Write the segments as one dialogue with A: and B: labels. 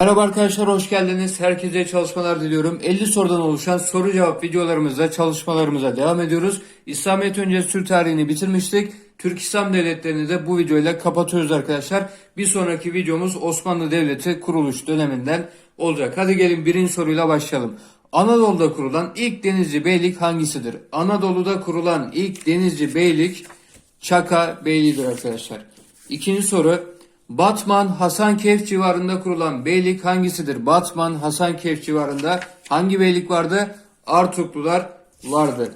A: Merhaba arkadaşlar hoş geldiniz. Herkese çalışmalar diliyorum. 50 sorudan oluşan soru cevap videolarımızda çalışmalarımıza devam ediyoruz. İslamiyet öncesi Türk tarihini bitirmiştik. Türk İslam devletlerini de bu videoyla kapatıyoruz arkadaşlar. Bir sonraki videomuz Osmanlı Devleti kuruluş döneminden olacak. Hadi gelin birinci soruyla başlayalım. Anadolu'da kurulan ilk denizci beylik hangisidir? Anadolu'da kurulan ilk denizci beylik Çaka Beyliği'dir arkadaşlar. İkinci soru. Batman Hasankeyf civarında kurulan beylik hangisidir? Batman Hasankeyf civarında hangi beylik vardı? Artuklular vardı.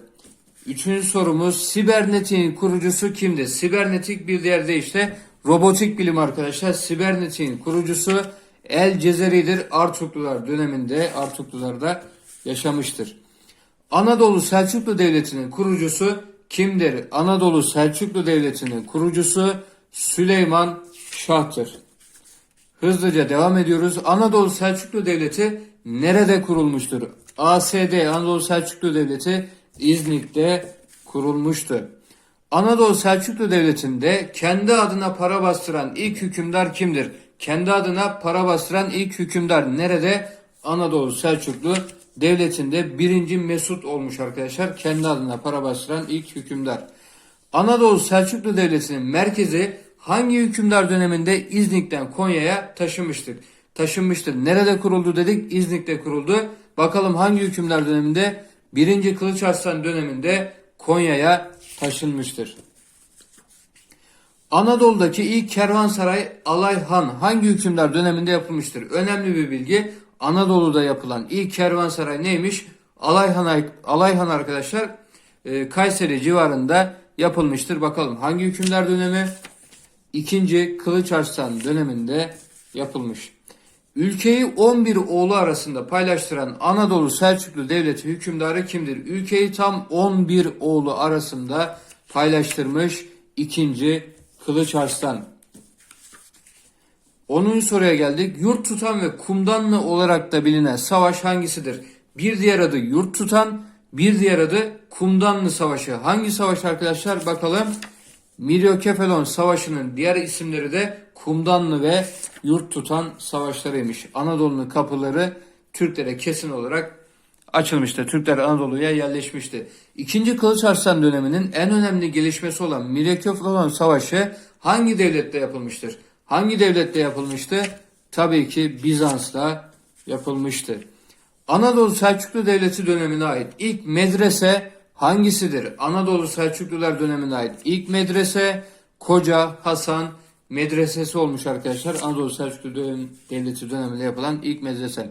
A: Üçüncü sorumuz sibernetin kurucusu kimdir? Sibernetik bir diğer deyişle robotik bilim arkadaşlar. Sibernetin kurucusu El Cezeri'dir. Artuklular döneminde Artuklularda yaşamıştır. Anadolu Selçuklu Devleti'nin kurucusu kimdir? Anadolu Selçuklu Devleti'nin kurucusu Süleyman Şah'tır. Hızlıca devam ediyoruz. Anadolu Selçuklu Devleti nerede kurulmuştur? ASD Anadolu Selçuklu Devleti İznik'te kurulmuştu. Anadolu Selçuklu Devleti'nde kendi adına para bastıran ilk hükümdar kimdir? Kendi adına para bastıran ilk hükümdar nerede? Anadolu Selçuklu Devleti'nde birinci Mesut olmuş arkadaşlar. Kendi adına para bastıran ilk hükümdar. Anadolu Selçuklu Devleti'nin merkezi hangi hükümdar döneminde İznik'ten Konya'ya taşınmıştır? Taşınmıştır. Nerede kuruldu dedik? İznik'te kuruldu. Bakalım hangi hükümdar döneminde? 1. Kılıç Arslan döneminde Konya'ya taşınmıştır. Anadolu'daki ilk kervansaray Alayhan hangi hükümdar döneminde yapılmıştır? Önemli bir bilgi. Anadolu'da yapılan ilk kervansaray neymiş? Alayhan, Alayhan arkadaşlar e, Kayseri civarında yapılmıştır. Bakalım hangi hükümdar dönemi? İkinci Kılıç Arslan döneminde yapılmış. Ülkeyi 11 oğlu arasında paylaştıran Anadolu Selçuklu Devleti hükümdarı kimdir? Ülkeyi tam 11 oğlu arasında paylaştırmış ikinci Kılıç Arslan. 10. soruya geldik. Yurt tutan ve kumdanlı olarak da bilinen savaş hangisidir? Bir diğer adı yurt tutan, bir diğer adı kumdanlı savaşı. Hangi savaş arkadaşlar? Bakalım. Miryokepelon Savaşı'nın diğer isimleri de Kumdanlı ve Yurt Tutan Savaşlarıymış. Anadolu'nun kapıları Türklere kesin olarak açılmıştı. Türkler Anadolu'ya yerleşmişti. İkinci Kılıç Arslan döneminin en önemli gelişmesi olan Miryokepelon Savaşı hangi devlette yapılmıştır? Hangi devlette yapılmıştı? Tabii ki Bizans'ta yapılmıştı. Anadolu Selçuklu Devleti dönemine ait ilk medrese hangisidir? Anadolu Selçuklular dönemine ait ilk medrese Koca Hasan Medresesi olmuş arkadaşlar. Anadolu Selçuklu dönem, Devleti döneminde yapılan ilk medrese.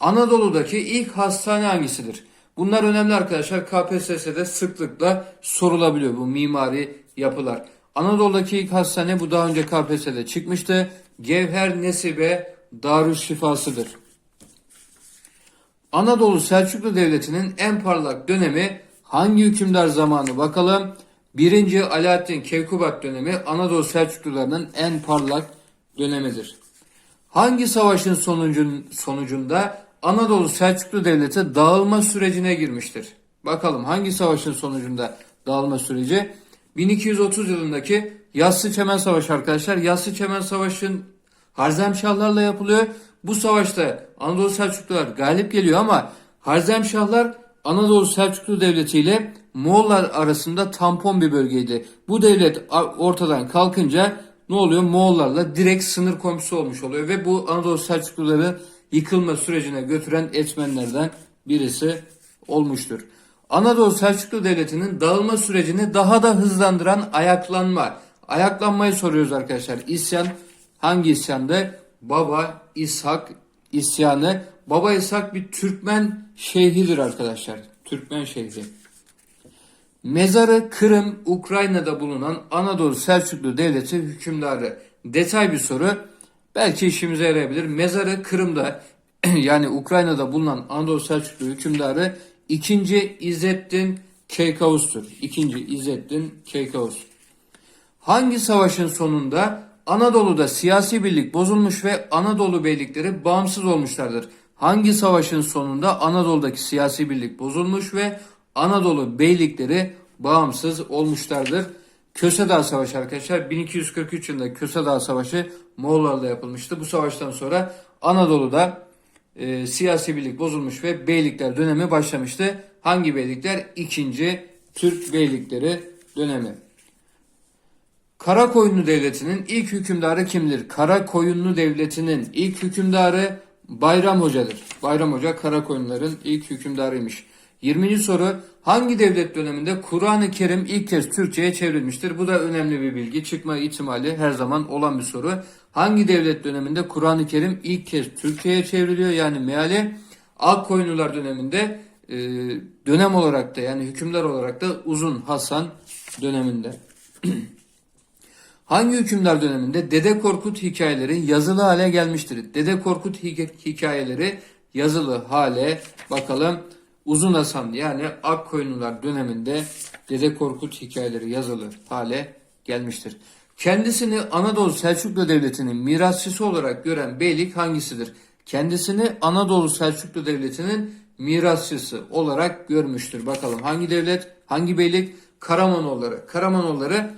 A: Anadolu'daki ilk hastane hangisidir? Bunlar önemli arkadaşlar. KPSS'de sıklıkla sorulabiliyor bu mimari yapılar. Anadolu'daki ilk hastane bu daha önce KPSS'de çıkmıştı. Gevher Nesibe Darüşşifası'dır. Anadolu Selçuklu Devleti'nin en parlak dönemi hangi hükümdar zamanı bakalım. 1. Alaaddin Keykubat dönemi Anadolu Selçuklularının en parlak dönemidir. Hangi savaşın sonucun, sonucunda Anadolu Selçuklu Devleti dağılma sürecine girmiştir? Bakalım hangi savaşın sonucunda dağılma süreci? 1230 yılındaki Yassı Çemen Savaşı arkadaşlar. Yassı Çemen Savaşı'nın Harzemşahlarla yapılıyor. Bu savaşta Anadolu Selçuklular galip geliyor ama Harzemşahlar Anadolu Selçuklu Devleti ile Moğollar arasında tampon bir bölgeydi. Bu devlet ortadan kalkınca ne oluyor? Moğollarla direkt sınır komşusu olmuş oluyor ve bu Anadolu Selçukluları yıkılma sürecine götüren etmenlerden birisi olmuştur. Anadolu Selçuklu Devleti'nin dağılma sürecini daha da hızlandıran ayaklanma. Ayaklanmayı soruyoruz arkadaşlar. İsyan hangi isyandı? Baba İshak isyanı. Baba İshak bir Türkmen şeyhidir arkadaşlar. Türkmen şeyhi. Mezarı Kırım, Ukrayna'da bulunan Anadolu Selçuklu Devleti hükümdarı. Detay bir soru. Belki işimize yarayabilir. Mezarı Kırım'da yani Ukrayna'da bulunan Anadolu Selçuklu hükümdarı 2. İzzettin Keykaus'tur. 2. İzzettin Keykaus. Hangi savaşın sonunda Anadolu'da siyasi birlik bozulmuş ve Anadolu beylikleri bağımsız olmuşlardır? Hangi savaşın sonunda Anadolu'daki siyasi birlik bozulmuş ve Anadolu beylikleri bağımsız olmuşlardır? Köse Dağı Savaşı arkadaşlar 1243 yılında Köse Dağı Savaşı Moğollarla yapılmıştı. Bu savaştan sonra Anadolu'da e, siyasi birlik bozulmuş ve beylikler dönemi başlamıştı. Hangi beylikler? İkinci Türk beylikleri dönemi. Karakoyunlu Devleti'nin ilk hükümdarı kimdir? Karakoyunlu Devleti'nin ilk hükümdarı Bayram Hoca'dır. Bayram Hoca Karakoyunluların ilk hükümdarıymış. 20. soru hangi devlet döneminde Kur'an-ı Kerim ilk kez Türkçe'ye çevrilmiştir? Bu da önemli bir bilgi. Çıkma ihtimali her zaman olan bir soru. Hangi devlet döneminde Kur'an-ı Kerim ilk kez Türkçe'ye çevriliyor? Yani meali Akkoyunlular döneminde e, dönem olarak da yani hükümdar olarak da Uzun Hasan döneminde. Hangi hükümdar döneminde Dede Korkut hikayeleri yazılı hale gelmiştir? Dede Korkut hikayeleri yazılı hale bakalım. Uzun Hasan yani Akkoyunlular döneminde Dede Korkut hikayeleri yazılı hale gelmiştir. Kendisini Anadolu Selçuklu Devleti'nin mirasçısı olarak gören beylik hangisidir? Kendisini Anadolu Selçuklu Devleti'nin mirasçısı olarak görmüştür. Bakalım hangi devlet, hangi beylik? Karamanoğulları. Karamanoğulları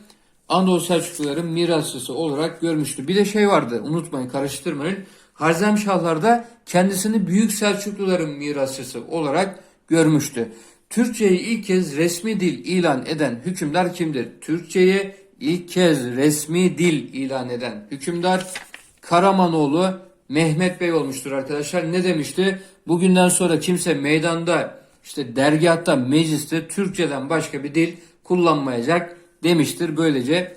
A: Anadolu Selçukluların mirasçısı olarak görmüştür. Bir de şey vardı unutmayın karıştırmayın. Harzemşahlar da kendisini Büyük Selçukluların mirasçısı olarak görmüştü. Türkçeyi ilk kez resmi dil ilan eden hükümdar kimdir? Türkçeyi ilk kez resmi dil ilan eden hükümdar Karamanoğlu Mehmet Bey olmuştur arkadaşlar. Ne demişti? Bugünden sonra kimse meydanda işte dergahta mecliste Türkçeden başka bir dil kullanmayacak demiştir. Böylece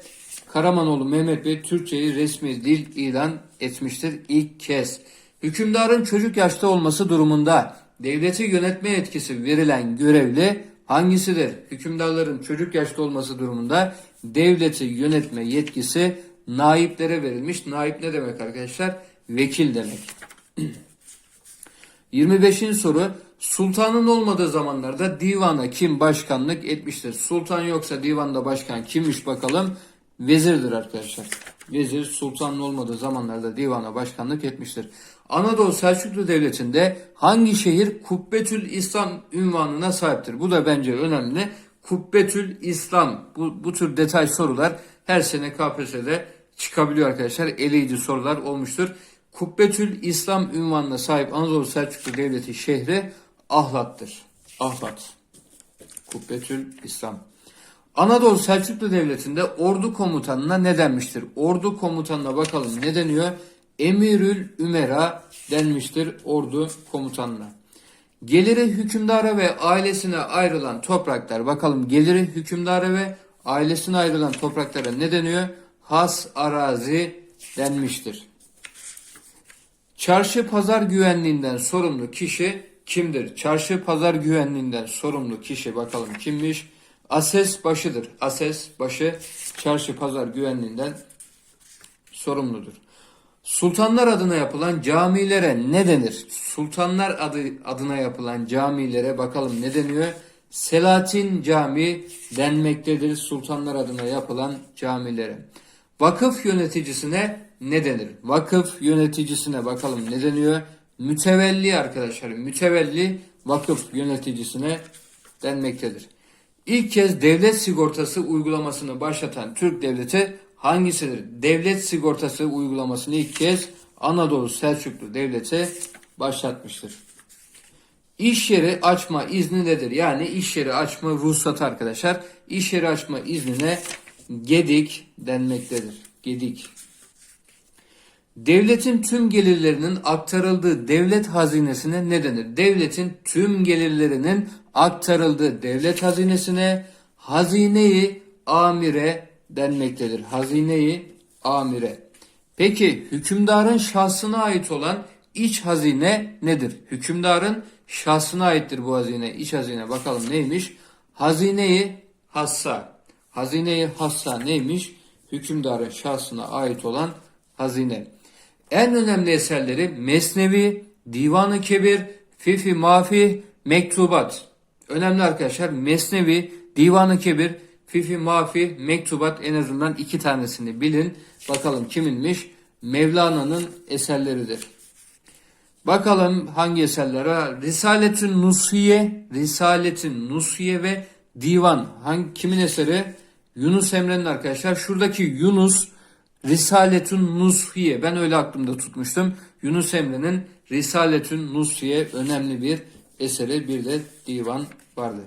A: Karamanoğlu Mehmet Bey Türkçeyi resmi dil ilan etmiştir ilk kez. Hükümdarın çocuk yaşta olması durumunda devleti yönetme etkisi verilen görevli hangisidir? Hükümdarların çocuk yaşta olması durumunda devleti yönetme yetkisi naiplere verilmiş. Naip ne demek arkadaşlar? Vekil demek. 25. soru Sultanın olmadığı zamanlarda divana kim başkanlık etmiştir? Sultan yoksa divanda başkan kimmiş bakalım? Vezirdir arkadaşlar. Vezir sultanın olmadığı zamanlarda divana başkanlık etmiştir. Anadolu Selçuklu Devleti'nde hangi şehir Kubbetül İslam ünvanına sahiptir? Bu da bence önemli. Kubbetül İslam. Bu, bu tür detay sorular her sene KPSS'de çıkabiliyor arkadaşlar. Eleyici sorular olmuştur. Kubbetül İslam ünvanına sahip Anadolu Selçuklu Devleti şehri Ahlat'tır. Ahlat. Kubbetül İslam. Anadolu Selçuklu Devleti'nde ordu komutanına ne denmiştir? Ordu komutanına bakalım ne deniyor? Emirül Ümera denmiştir ordu komutanına. Geliri hükümdara ve ailesine ayrılan topraklar. Bakalım geliri hükümdara ve ailesine ayrılan topraklara ne deniyor? Has arazi denmiştir. Çarşı pazar güvenliğinden sorumlu kişi kimdir? Çarşı pazar güvenliğinden sorumlu kişi bakalım kimmiş? Ases başıdır. Ases başı çarşı pazar güvenliğinden sorumludur. Sultanlar adına yapılan camilere ne denir? Sultanlar adı adına yapılan camilere bakalım ne deniyor? Selatin Cami denmektedir sultanlar adına yapılan camilere. Vakıf yöneticisine ne denir? Vakıf yöneticisine bakalım ne deniyor? Mütevelli arkadaşlar. Mütevelli vakıf yöneticisine denmektedir. İlk kez devlet sigortası uygulamasını başlatan Türk devleti hangisidir? Devlet sigortası uygulamasını ilk kez Anadolu Selçuklu Devleti başlatmıştır. İş yeri açma izni nedir? Yani iş yeri açma ruhsatı arkadaşlar. İş yeri açma iznine gedik denmektedir. Gedik. Devletin tüm gelirlerinin aktarıldığı devlet hazinesine ne denir? Devletin tüm gelirlerinin aktarıldığı devlet hazinesine hazineyi amire denmektedir. Hazineyi amire. Peki hükümdarın şahsına ait olan iç hazine nedir? Hükümdarın şahsına aittir bu hazine. İç hazine bakalım neymiş? Hazineyi hassa. Hazineyi hassa neymiş? Hükümdarın şahsına ait olan hazine. En önemli eserleri Mesnevi, Divan-ı Kebir, Fifi Mafi, Mektubat. Önemli arkadaşlar Mesnevi, Divan-ı Kebir, Fifi Mafi, Mektubat en azından iki tanesini bilin. Bakalım kiminmiş? Mevlana'nın eserleridir. Bakalım hangi eserlere? Risaletün Nusiye, Risaletün Nusiye ve Divan. Hangi kimin eseri? Yunus Emre'nin arkadaşlar. Şuradaki Yunus Risaletün Nusiye. Ben öyle aklımda tutmuştum. Yunus Emre'nin Risaletün Nusriye önemli bir eseri bir de divan vardı.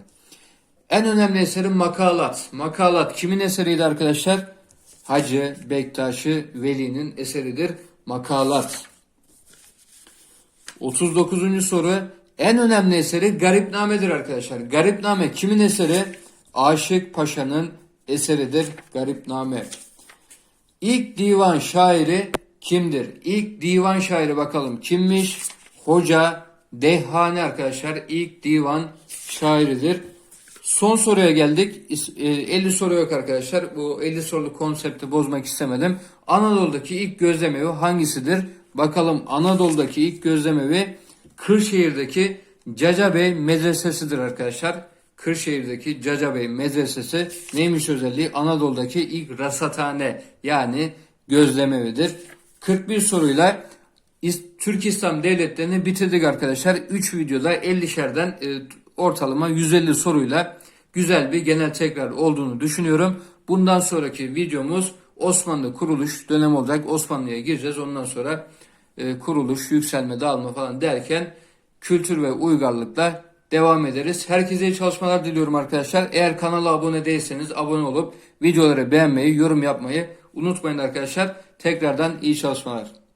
A: En önemli eseri Makalat. Makalat kimin eseriydi arkadaşlar? Hacı Bektaşi Veli'nin eseridir. Makalat. 39. soru en önemli eseri Garipname'dir arkadaşlar. Garipname kimin eseri? Aşık Paşa'nın eseridir Garipname. İlk divan şairi kimdir? İlk divan şairi bakalım kimmiş? Hoca Dehhani arkadaşlar ilk divan şairidir. Son soruya geldik. İs- e, 50 soru yok arkadaşlar. Bu 50 soruluk konsepti bozmak istemedim. Anadolu'daki ilk gözlemevi hangisidir? Bakalım Anadolu'daki ilk gözlemevi Kırşehir'deki Caca Bey Medresesi'dir arkadaşlar. Kırşehir'deki Caca Bey Medresesi neymiş özelliği? Anadolu'daki ilk rasathane yani gözlemevidir. 41 soruyla Türk İslam devletlerini bitirdik arkadaşlar. 3 videoda 50'şerden e, ortalama 150 soruyla güzel bir genel tekrar olduğunu düşünüyorum. Bundan sonraki videomuz Osmanlı kuruluş dönemi olacak. Osmanlı'ya gireceğiz. Ondan sonra e, kuruluş, yükselme, dağılma falan derken kültür ve uygarlıkla devam ederiz. Herkese iyi çalışmalar diliyorum arkadaşlar. Eğer kanala abone değilseniz abone olup videoları beğenmeyi, yorum yapmayı unutmayın arkadaşlar. Tekrardan iyi çalışmalar.